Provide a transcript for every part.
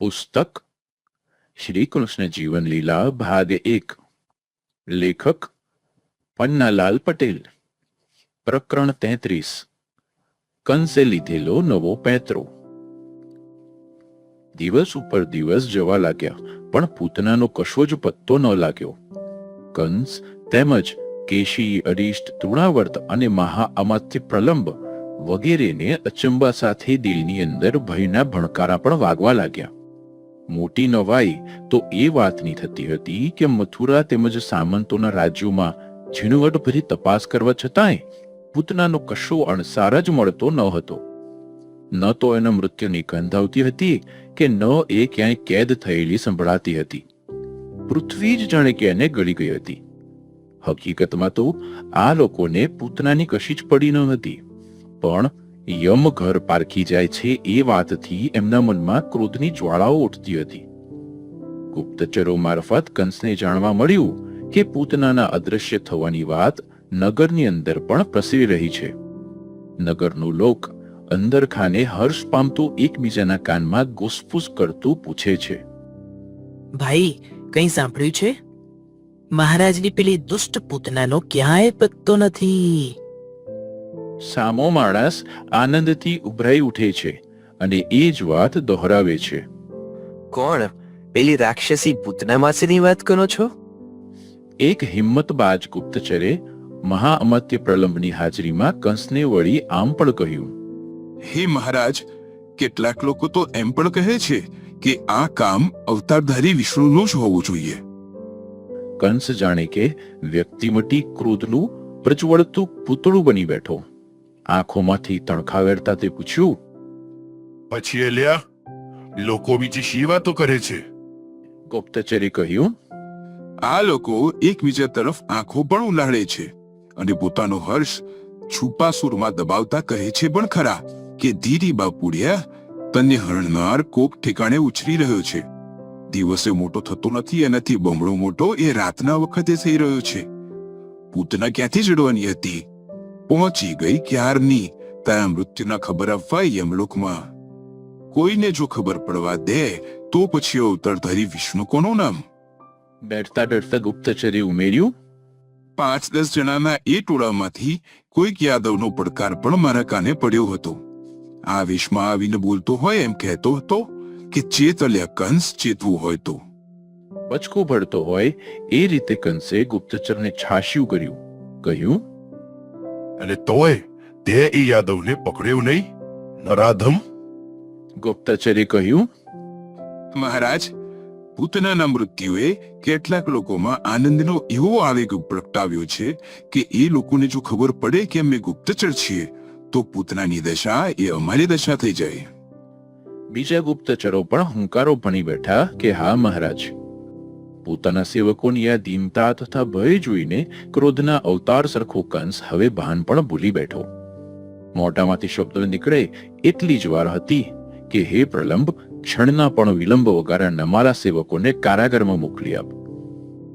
પુસ્તક, શ્રી કૃષ્ણ જીવન લીલા, ભાગ એક. લેખક, પન્નાલાલ પટેલ. પ્રકરણ તેત્રીસ. કંસે લીધેલો નવો પેત્રો. દિવસ ઉપર દિવસ જવા લાગ્યા, પણ પૂતનાનો કશો જ પત્તો ન લાગ્યો. કંસ તેમજ કેશી, અરિષ્ટ, તૃણાવર્ત અને મહા અમાત્ય પ્રલંબ વગેરેને અચંબા સાથે દિલની અંદર ભયના ભણકારા પણ વાગવા લાગ્યા. મોટી નવાઈ તો એ વાતની થતી હતી કે મથુરા તેમજ સામંતોના રાજ્યોમાં ઝીણવટભરી તપાસ કરવા છતાંય પૂતનાનો કશો અણસાર જ મળતો ન હતો. ન તો એના મૃત્યુની ગંધ આવતી હતી કે ન એ ક્યાંય કેદ થયેલી સંભળાતી હતી. પૃથ્વી જ જાણે કે એને ગળી ગઈ હતી. હકીકતમાં તો આ લોકોને પૂતનાની કશી જ પડી ન હતી. પણ યમ ઘર પારખી જાય છે એ વાતથી એમના મનમાં ક્રોધની જ્વાળાઓ ઉઠતી હતી. ગુપ્તચરો મારફત કંસને જાણવા મળ્યું કે પૂતનાના અદ્રશ્ય થવાની વાત નગરની અંદર પણ પ્રસરી રહી છે. નગરનું લોક અંદર ખાને હર્ષ પામતું એકબીજાના કાનમાં ગુસફુસ કરતું પૂછે છે. ભાઈ, કંઈ સાંભળ્યું છે? મહારાજની પેલી દુષ્ટ પૂતનાનો ક્યાંય પત્તો નથી. સામો માણસ આનંદથી ઉભરાઈ ઉઠે છે અને એ જ વાત દોહરાવે છે. કોણ? પેલી રાક્ષસી પૂતના માસીની વાત કરો છો? એક હિંમતબાજ ગુપ્તચરે મહાઅમત્ય પ્રલંબની હાજરીમાં કંસને વળી આમ પણ કહ્યું. હે મહારાજ કેટલાક લોકો તો એમ પણ કહે છે કે આ કામ અવતારધારી વિષ્ણુનું જ હોવું જોઈએ. કંસ જાણે કે વ્યક્તિમટી ક્રોધનું પ્રજ્વળતું પૂતળું બની બેઠો. આંખોમાંથી તણખાવેરતા તે પૂછ્યું પછી એલ્યા લોકો બીજી શી વાતો કરે છે? ગુપ્તચરી કહ્યું આ લોકો એકબીજા તરફ આંખો પણ ઉલાળે છે અને પોતાનો હર્ષ છુપા સુરમાં દબાવતા કહે છે પણ ખરા કે ધીરી બાપુડિયા તને હરણનાર કોક ઠેકાણે ઉછરી રહ્યો છે. દિવસે મોટો થતો નથી એનાથી બમણો મોટો એ રાતના વખતે થઈ રહ્યો છે. પૂતના ક્યાંથી જડવાની હતી? પહોંચી ગઈ ક્યારની? તારા મૃત્યુના ખબર આપવા યમલોકમાં કોઈને જો ખબર પડવા દે તો પછી અવતારધારી વિષ્ણુ કોનું નામ? બેઠતા બેઠતા ગુપ્તચરે ઉમેર્યું. પાંચ દસ જણાના એ ટોળામાંથી કોઈક યાદવનો પડકાર પણ મારા કાને પડ્યો હતો. આ વેશમાં આવીને બોલતો હોય એમ કહેતો હતો કે ચેત અલ્યા કંસ ચેતવું હોય તો. બચકો ભરતો હોય એ રીતે કંસે ગુપ્તચરને છાશ્યું કર્યું. કહ્યું અને તોય તે એ યાદવને પકડ્યો નહીં? નરાધમ? ગુપ્તચરે કહ્યું મહારાજ પૂતનાના મૃત્યુએ કેટલાક લોકોમાં આનંદનો એવો આવેગ પ્રગટાવ્યો છે કે એ લોકોને જો ખબર પડે કે અમે ગુપ્તચર છીએ તો પૂતનાની દશા એ અમારી દશા થઈ જાય. બીજા ગુપ્તચરો પણ હુંકારો ભણી બેઠા કે હા મહારાજ. પોતાના સેવકોની આ દીનતા તથા ભય જોઈને ક્રોધના અવતાર સરખો કંસ હવે ભાન પણ ભૂલી બેઠો. મોઢામાંથી શબ્દો નીકળે એટલી જ વાર હતી કે હે પ્રલંબ ક્ષણના પણ વિલંબ વગારા નમારા સેવકોને કારાગારમાં મોકલી આપ.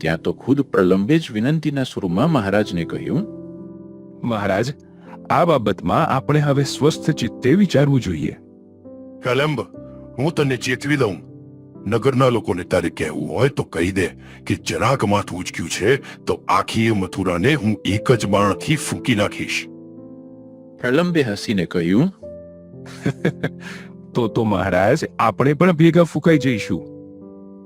ત્યાં તો ખુદ પ્રલંબે જ વિનંતીના સુરમાં મહારાજને કહ્યું મહારાજ આ બાબતમાં આપણે હવે સ્વસ્થ ચિત્તે વિચારવું જોઈએ. કલંબ હું તને ચેતવી દઉં. નગરના લોકોને તારે કહેવું હોય તો કહી દે કે જરાક માથું ઉચક્યું છે તો આખી મથુરાને હું એક જ બાણથી ફૂંકી નાખીશ. પ્રલંબે હસીને કહ્યું તો તો મહારાજ આપણે પણ ભેગા ફૂંકાઈ જઈશું.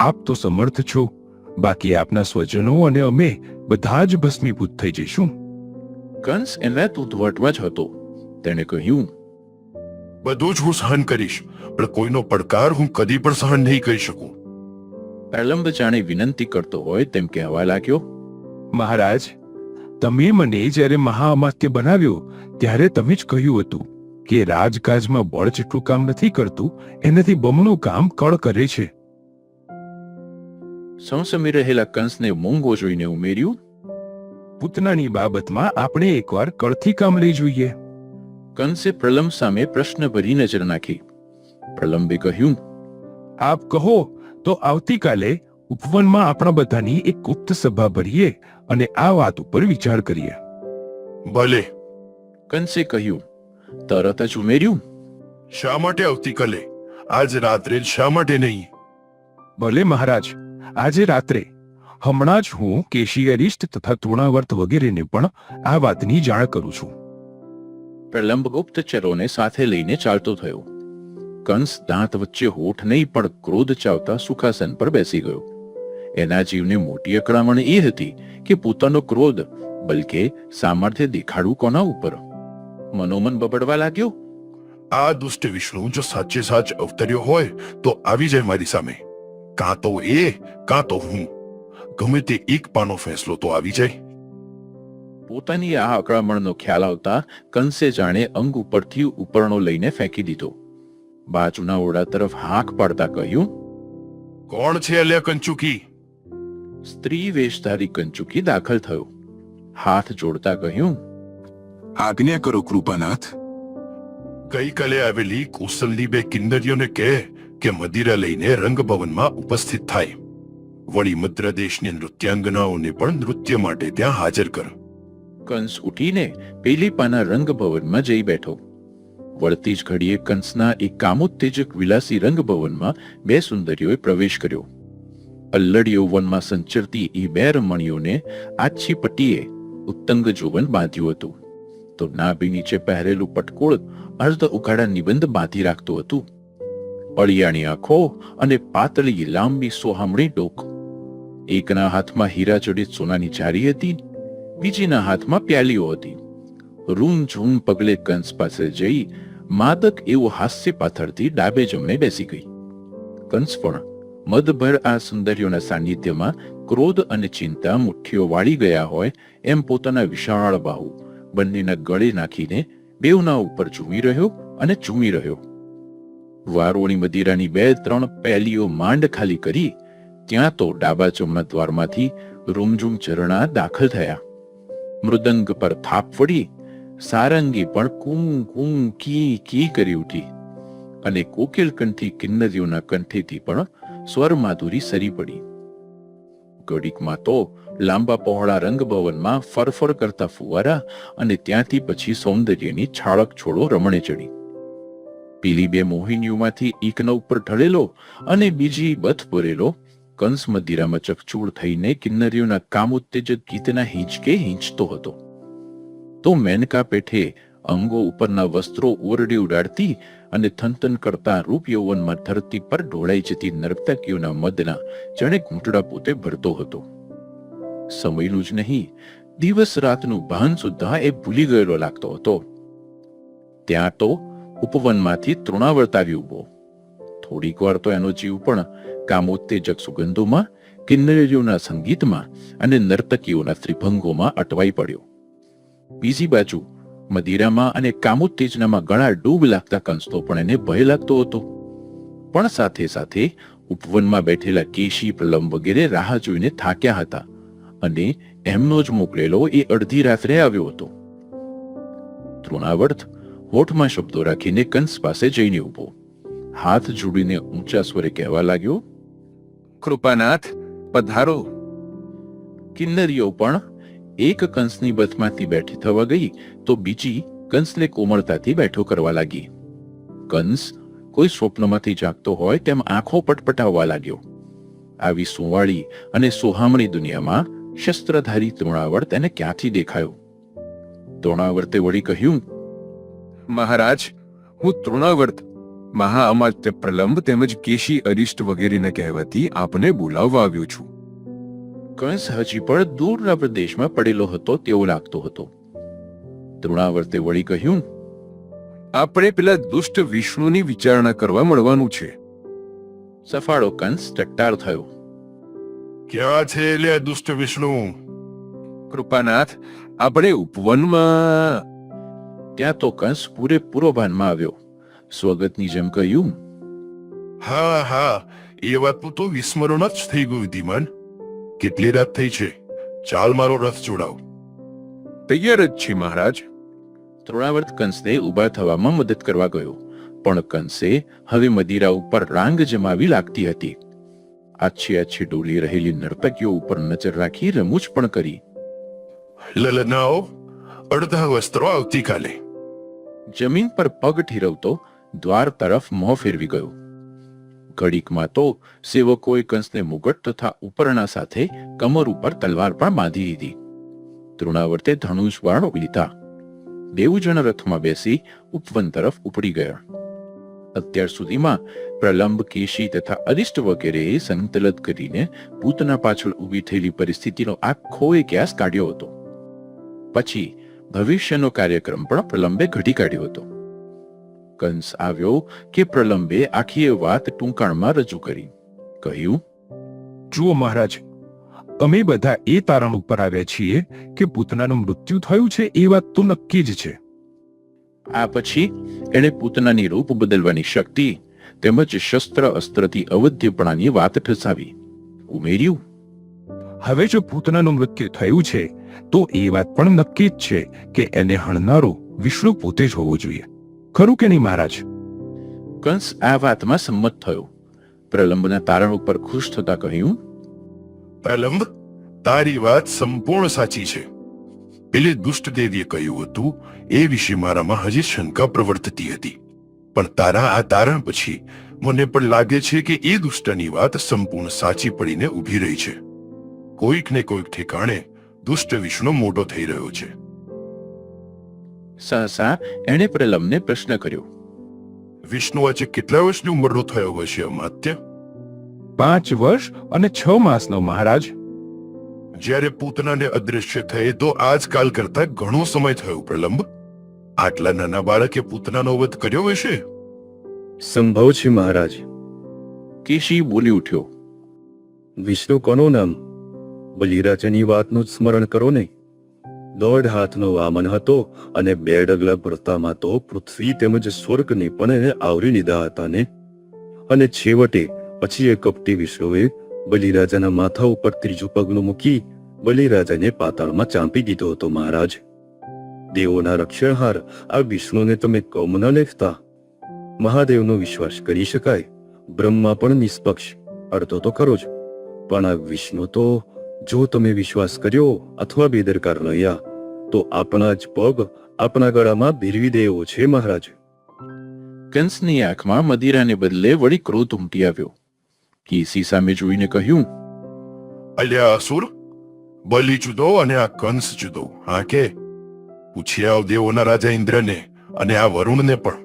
આપ તો સમર્થ છો. બાકી આપના સ્વજનો અને અમે બધા જ ભસ્મીભૂત થઈ જઈશું. કંસ તો ઉધવટમાં જ હતો. તેણે કહ્યું બધું જ હું સહન કરીશ પણ કોઈનો પડકાર હું કદી પણ સહન નહીં કરી શકું. પ્રલંબ જાણે વિનંતી કરતો હોય તેમ કહેવા લાગ્યો. મહારાજ તમે મને જ્યારે મહાઅમાત્ય બનાવ્યો ત્યારે તમે જ કહ્યું હતું કે રાજકાજમાં બળ જેટલું કામ નથી કરતું એનાથી બમણું કામ કળ કરે છે. સંસમી રહેલા કંસને મૂંગો જોઈને ઉમેર્યું પૂતનાની બાબતમાં આપણે એકવાર કળથી કામ લઈ જોઈએ. કંસે પ્રલંબ સામે પ્રશ્ન ભરી નજર નાખી. પ્રલંબે કહ્યું આપ કહો તો આવતીકાલે ઉપવનમાં આપણા બધાની એક ગુપ્ત સભા ભરીએ અને આ વાત ઉપર વિચાર કરીએ. ભલે. કંસે કહ્યું તરત જ ઉમેર્યું શા માટે આવતીકાલે? આજ રાત્રે જ શા માટે નહીં? ભલે મહારાજ આજે રાત્રે. હમણાં જ હું કેશિયરિસ્ટ તથા તૃણાવર્ત વગેરેને પણ આ વાતની જાણ કરું છું. પ્રલંબ ગુપ્તચરોને સાથે લઈને ચાલતો થયો. કંસ દાંત વચ્ચે હોઠ નહીં, પણ ક્રોધ ચાવતા સુખાસન પર બેસી ગયો. એના જીવને મોટી અકળામણ એ હતી કે પોતાનો ક્રોધ, બલકે સામર્થ્ય દેખાડવું કોના ઉપર? મનોમન બબડવા લાગ્યો? આ દુષ્ટ વિષ્ણુ જો સાચે સાચ અવતર્યો હોય, તો આવી જાય મારી સામે. કાં તો એ, કાં તો હું. ગમે તે એક પાનો ફેંસલો તો આવી જાય. પોતાની આ આક્રમણનો ખ્યાલ આવતા કંસે જાણે અંગ ઉપરથી ઉપરણો લઈને ફેંકી દીધો. બાજુના ઓરડા તરફ હાંક પાડતા કહ્યું કોણ છે અલ્યા કંચુકી? સ્ત્રી વેશધારી કંચુકી દાખલ થયો. હાથ જોડતા કહ્યું આજ્ઞા કરો કૃપાનાથ. ગઈકાલે આવેલી કૌશલની બે કિન્નરીઓને કહે કે મદિરા લઈને રંગભવનમાં ઉપસ્થિત થાય. વળી મદ્રદેશની નૃત્યાંગનાઓને પણ નૃત્ય માટે ત્યાં હાજર કર. કંસ ઉઠીને પેલીપાના રંગભવનમાં જઈ બેઠો. વળતી જ ઘડીએ કંસના એક કામોત્તેજક વિલાસી રંગભવનમાં બે સુંદરીઓએ પ્રવેશ કર્યો. અલ્લડ વનમાં સંચરતી એ બે રમણીઓને આછી પટ્ટીએ ઉત્તંગ જોવન બાંધ્યું હતું. તો નાભી નીચે પહેરેલું પટકોળ અર્ધ ઉઘાડા નિબંધ બાંધી રાખતું હતું. અળિયાણી આંખો અને પાતળી લાંબી સોહામણી ડોક. એકના હાથમાં હીરા જડિત સોનાની જારી હતી બીજીના હાથમાં પ્યાલીઓ હતી. રૂમ ઝૂમ પગલે કંસ પાસે જઈ માદક એવું હાસ્ય પાથરતી ડાબે જમણે બેસી ગઈ. કંસ પણ મદભર આ સુંદરીઓના સાનિધ્યમાં ક્રોધ અને ચિંતા મુઠ્ઠીઓ વાળી ગયા હોય એમ પોતાના વિશાળ બાહુ બંનેના ગળે નાખીને બેવના ઉપર ઝૂમી રહ્યો અને ઝૂમી રહ્યો. વારોણી મદિરાની બે ત્રણ પહેલીઓ માંડ ખાલી કરી ત્યાં તો ડાબા જમણા દ્વારમાંથી રૂમઝૂમ ઝરણા દાખલ થયા. મૃદંગ પર થાપ પડી સારંગી પણ કુમ કુમ કી કી કરી ઉઠી અને કોકિલ કંઠી કિન્નરીઓના કંઠેથી પણ સ્વર માધુરી સરી પડી. ઘડીકમાં તો લાંબા પહોળા રંગભવનમાં ફરફર કરતા ફુવારા અને ત્યાંથી પછી સૌંદર્યની છાળક છોડો રમણે ચડી. પીલી બે મોહિનીઓમાંથી એકના ઉપર ઢળેલો અને બીજી બથ ભરેલો કંસ મદિરામાં ચકચૂળ થઈને કિન્નરીઓના કામ ઉત્તેજક ગીતના હિંચકે હિંચતો હતો. તો મેનકા પેઠે અંગો ઉપરના વસ્ત્રો ઓરડી ઉડાડતી અને થનથન કરતા રૂપ યૌવનમાં ધરતી પર ઢોળાઈ જતી નર્તકીઓના મદના જાણે ઘૂંટડા પોતે ભરતો હતો. સમયનું જ નહીં, દિવસ રાતનું ભાન સુદ્ધા એ ભૂલી ગયેલો લાગતો હતો. ત્યાં તો ઉપવનમાંથી તૃણાવર્ત આવી ઊભો થોડીક વાર તો એનો જીવ પણ કામોત્તેજક સુગંધોમાં, કિન્નરીઓના સંગીતમાં અને નર્તકીઓના ત્રિભંગોમાં અટવાઈ પડ્યો. બીજી બાજુ, મદિરામાં અને કામોત્તેજનામાં ગળા ડૂબ લાગતા કંસતો પણ એને ભય લાગતો હતો. પણ સાથે સાથે ઉપવનમાં બેઠેલા કેશી પ્રલંબ વગેરે રાહ જોઈને થાક્યા હતા અને એમનો જ મોકલેલો એ અડધી રાત્રે આવ્યો હતો. તૃણાવર્ત હોઠમાં શબ્દો રાખીને કંસ પાસે જઈને ઊભો હાથ જોડીને ઊંચા સ્વરે કહેવા લાગ્યો કૃપાનાથ, પધારો. કિન્નરીઓ પણ એક કંસની બથમાંથી બેઠી થવા ગઈ તો બીજી કંસને કોમળતાથી બેઠો કરવા લાગી. કંસ કોઈ સ્વપ્નમાંથી જાગતો હોય તેમ આંખો પટપટાવવા લાગ્યો. આવી સુવાળી અને સોહામણી દુનિયામાં શસ્ત્રધારી તૃણાવર તેને ક્યાંથી દેખાયો? તૃણાવર્તે વળી કહ્યું, મહારાજ, હું તૃણાવર્ત મહાઅમાત્ય પ્રલંબ તેમજ કેશી અરિષ્ટ વગેરેને કહેવાથી આપને બોલાવવા આવ્યો છું. કંસ હજી પણ દૂરના પ્રદેશમાં પડેલો હતો તેવો લાગતો હતો. તૃણાવર્તે વળી કહ્યું આપણે પેલા દુષ્ટ વિષ્ણુની વિચારણા કરવા મળવાનું છે. સફાળો કંસ ટટ્ટાર થયો. ક્યાં છે લે દુષ્ટ વિષ્ણુ? કૃપાનાથ આપણે ઉપવનમાં. ત્યાં તો કંસ પૂરેપૂરો ભાનમાં આવ્યો. સ્વગતની જેમ કહ્યું. હા હા એ વાતનું તો વિસ્મરણ જ થઈ ગયું ધીમાન. કેટલી રાત થઈ છે. ચાલ મારો રથ જોડાવ. તૈયાર જ છે મહારાજ. તૃણાવર્ત કંસને ઊભા થવામાં મદદ કરવા ગયો પણ કંસે હવે મદિરા ઉપર રાંગ જમાવી લાગતી હતી. આછી આછી ડોલી રહેલી નર્તકીઓ ઉપર નજર રાખી રમૂજ પણ કરી. લલનાઓ અડધા વસ્ત્રો આવતીકાલે. જમીન પર પગ ઠીરવતો દ્વાર તરફ મોં ફેરવી ગયો. ઘડીકમાં તો સેવકોએ કંસને મુગટ તથા ઉપરણા સાથે કમર ઉપર તલવાર પણ બાંધી દીધી. તૃણાવર્તે ધનુષ બાણ લીધા બેઉ જણ રથમાં બેસી ઉપવન તરફ ઉપડી ગયા. અત્યાર સુધીમાં પ્રલંબ, કેશી તથા અરિષ્ટ વગેરેએ સંતલત કરીને પૂતના પાછળ ઊભી થયેલી પરિસ્થિતિનો આખો ક્યાસ કાઢ્યો હતો. પછી ભવિષ્યનો કાર્યક્રમ પણ પ્રલંબે ઘડી કાઢ્યો હતો. કંસ આવ્યો કે પ્રલંબે આખી એ વાત ટૂંકાણમાં રજૂ કરી. કહ્યું જુઓ મહારાજ અમે બધા એ તારણ ઉપર આવ્યા છીએ કે પૂતનાનું મૃત્યુ થયું છે એ વાત તો નક્કી જ છે. આ પછી એણે પૂતનાની રૂપ બદલવાની શક્તિ તેમજ શસ્ત્ર અસ્ત્રથી અવધ્યપણાની વાત ઠસાવી. ઉમેર્યું હવે જો પૂતનાનું મૃત્યુ થયું છે તો એ વાત પણ નક્કી જ છે કે એને હણનારો વિષ્ણુ પોતે જ હોવો જોઈએ. ખરું કે નહીં મહારાજ? કંસ આ વાતમાં સંમત થયો. પ્રલંબના તારણ ઉપર ખુશ થતા કહ્યું પ્રલંબ તારી વાત સંપૂર્ણ સાચી છે. પેલે દુષ્ટ દેવીએ કહ્યું હતું એ વિશે મારામાં હજી શંકા પ્રવર્તતી હતી. પણ તારા આ તારણ પછી મને પણ લાગે છે કે એ દુષ્ટની વાત સંપૂર્ણ સાચી પડીને ઊભી રહી છે. કોઈક ને કોઈક ઠેકાણે દુષ્ટ વિષ્ણુ મોટો થઈ રહ્યો છે. સહસા એણે પ્રલંબને પ્રશ્ન કર્યો. વિષ્ણુ આજે કેટલા વર્ષની ઉંમરનો થયો હશે અમાત્ય? પાંચ વર્ષ અને છ માસનો મહારાજ. જ્યારે પૂતનાને અદૃશ્ય થયે તો આજકાલ કરતા ઘણો સમય થયો પ્રલંબ. આટલા નાના બાળકે પૂતનાનો વધ કર્યો હશે સંભવ છે મહારાજ. કેશી બોલી ઉઠ્યો. વિષ્ણુ કોનું નામ? બલિરાજાની વાતનું જ સ્મરણ કરો ને દોઢ હાથનો વામન હતો અને બે ડગલા ભરતામાં તો પૃથ્વી તેમજ સ્વર્ગને પણ એને આવરી લીધા હતા ને અને છેવટે પછી એ કપટી વિષ્ણુએ બલિરાજાના માથા ઉપર ત્રીજું પગલું મૂકી બલિરાજાને પાતાળમાં ચાંપી દીધો હતો મહારાજ. દેવોના રક્ષણહાર આ વિષ્ણુને તમે કમ ન લેખતા. મહાદેવનો વિશ્વાસ કરી શકાય, બ્રહ્મા પણ નિષ્પક્ષ અડધો તો ખરો જ. પણ આ વિષ્ણુ તો, જો તમે વિશ્વાસ કર્યો અથવા બેદરકાર રહ્યા તો આપણા જ પગ આપણા ગળામાં ભેરવી દેવો છે મહારાજ. કંસની આંખમાં મદિરાને બદલે વળી ક્રોધ ઉમટી આવ્યો. કેસી સામે જોઈને કહ્યું અલ્યા અસુર બલિ જુદો અને આ કંસ જુદો હા કે? પૂછી આવ દેવોના રાજા ઇન્દ્રને અને આ વરુણને પણ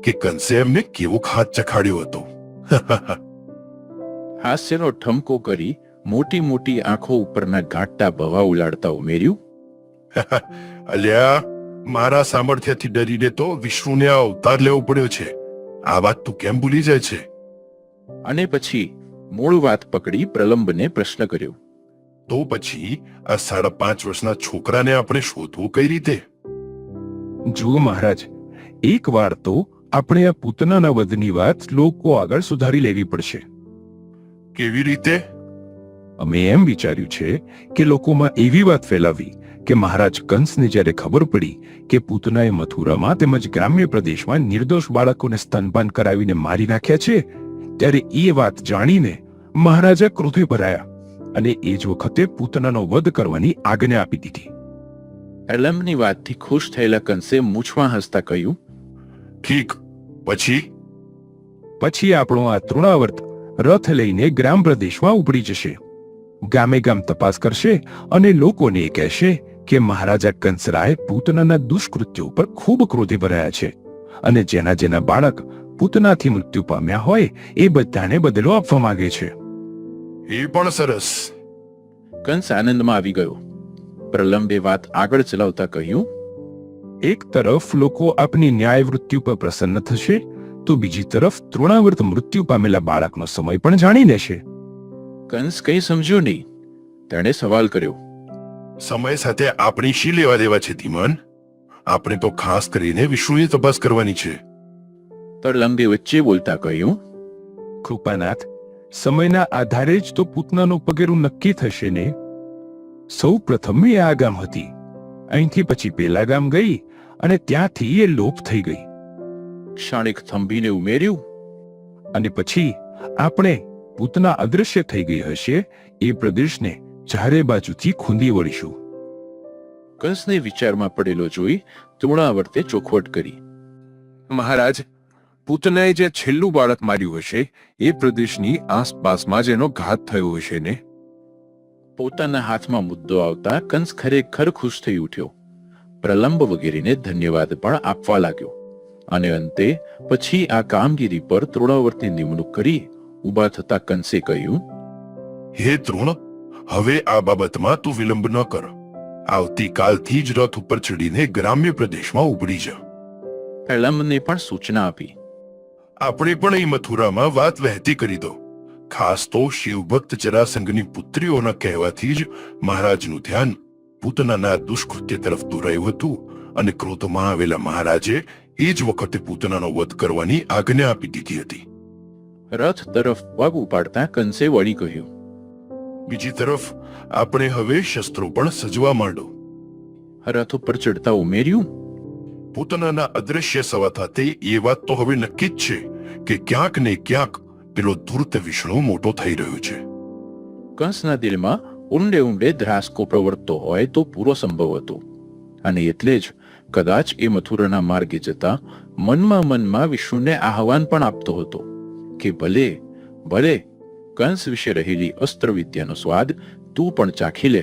કે કંસે એમને કેવો ખાત ચખાડ્યો હતો. હાસ્યનો ઠમકો કરી મોટી મોટી આંખો ઉપરના ગાંઠતા ભવા ઉલાડતા ઉમેર્યું અલ્યા મારા સામર્થ્યથી ડરીને તો વિષ્ણુને આ અવતાર લેવો પડ્યો છે. આ વાત તું કેમ ભૂલી જાય છે? અને પછી મૂળ વાત પકડી પ્રલંબને પ્રશ્ન કર્યો. તો પછી આ સાડા પાંચ વર્ષના છોકરાને આપણે શોધવું કઈ રીતે? જુઓ મહારાજ એક વાર તો આપણે આ પૂતનાના વધની વાત લોકો આગળ સુધારી લેવી પડશે. કેવી રીતે? અમે એમ વિચાર્યું છે કે લોકોમાં એવી વાત ફેલાવી કે મહારાજ કંસને જ્યારે ખબર પડી કે પૂતનાએ મથુરામાં તેમજ ગ્રામ્ય પ્રદેશમાં નિર્દોષ બાળકોને સ્તનપાન કરાવીને મારી નાખ્યા છે ત્યારે એ વાત જાણીને મહારાજા ક્રોધે ભરાયા અને એ જ વખતે પૂતનાનો વધ કરવાની આજ્ઞા આપી દીધી. એલમની વાતથી ખુશ થયેલા કંસે મૂછમાં હસતા કહ્યું ઠીક પછી? પછી આપણો આ તૃણાવર્ત રથ લઈને ગ્રામ પ્રદેશમાં ઉપડી જશે. ગામે ગામ તપાસ કરશે અને લોકોને એ કહેશે કે મહારાજા કંસરાય પૂતનાના દુષ્કૃત્યો પર ખૂબ ક્રોધે ભરાયા છે અને જેના જેના બાળક પૂતનાથી મૃત્યુ પામ્યા હોય એ બધાને બદલો આપવા માંગે છે. એ પણ સરસ. કંસ આનંદમાં આવી ગયો. પ્રલંબે વાત આગળ ચલાવતા કહ્યું એક તરફ લોકો આપની ન્યાય મૃત્યુ પર પ્રસન્ન થશે તો બીજી તરફ તૃણાવૃત મૃત્યુ પામેલા બાળકનો સમય પણ જાણી લેશે. કંસ કંઈ સમજ્યો નહીં. તેણે સવાલ કર્યો સમય સાથે આપણી શી લેવા દેવા છે ધીમન? આપણે તો ખાસ કરીને વિષ્ણુએ તપાસ કરવાની છે. પ્રલંબે વચ્ચે બોલતા કહ્યું કૃપાનાથ સમયના આધારે જ તો પૂતનાનું પગેરું નક્કી થશે ને? સૌ પ્રથમ એ આ ગામ હતી. અહીંથી પછી પેલા ગામ ગઈ અને ત્યાંથી એ લોપ થઈ ગઈ. ક્ષણિક થંભીને ઉમેર્યું અને પછી આપણે પૂતના અદૃશ્ય થઈ ગઈ હશે એ પ્રદેશને ચારે બાજુથી ખૂંદી વળીશું. કંસને વિચારમાં પડેલો જોઈ તૃણાવર્તે ચોખવટ કરી. મહારાજ પૂતનાએ જે છેલ્લું બાળક માર્યું હશે એ પ્રદેશની આસપાસમાં જ એનો ઘાત થયો હશે ને? પોતાના હાથમાં મુદ્દો આવતા કંસ ખરેખર ખુશ થઈ ઉઠ્યો. પ્રલંબ વગેરેને ધન્યવાદ પણ આપવા લાગ્યો. અને અંતે પછી આ કામગીરી પર ત્રોણાવર્તી નિમણૂક કરી ઊભા થતા કંસે કહ્યું હે તૃણ હવે આ બાબતમાં તું વિલંબ ન કર. આવતીકાલથી જ રથ ઉપર ચડીને ગ્રામ્ય પ્રદેશમાં ઉપડી જા. એલમને પણ સૂચના આપી. આપણે પણ એ મથુરામાં વાત વહેતી કરી દો. ખાસ તો શિવભક્ત જરાસંઘની પુત્રીઓના કહેવાથી જ મહારાજનું ધ્યાન પૂતનાના દુષ્કૃત્ય તરફ દોરાયું હતું અને ક્રોધમાં આવેલા મહારાજે એ જ વખતે પૂતનાનો વધ કરવાની આજ્ઞા આપી દીધી હતી. રથ તરફ પગ ઉપાડતા કંસે વળી કહ્યું બીજી તરફ આપણે હવે શસ્ત્રો પણ સજવા માંડો રથ ઉપર ચડતા ઉમેર્યું? પૂતનાના અદ્રશ્ય સવા થતે એ વાત તો હવે નક્કી જ છે કે ક્યાંક ને ક્યાંક પેલો ધૂર્ત વિષ્ણુ મોટો થઈ રહ્યો છે. કંસના દિલમાં ઊંડે ઊંડે ધ્રાસકો પ્રવર્તતો હોય તો પૂરો સંભવ હતો. અને એટલે જ કદાચ એ મથુરાના માર્ગે જતા મનમાં મનમાં વિષ્ણુને આહવાન પણ આપતો હતો કે ભલે ભલે કંસ વિશે રહેલી અસ્ત્રવિદ્યાનો સ્વાદ તું પણ ચાખી લે.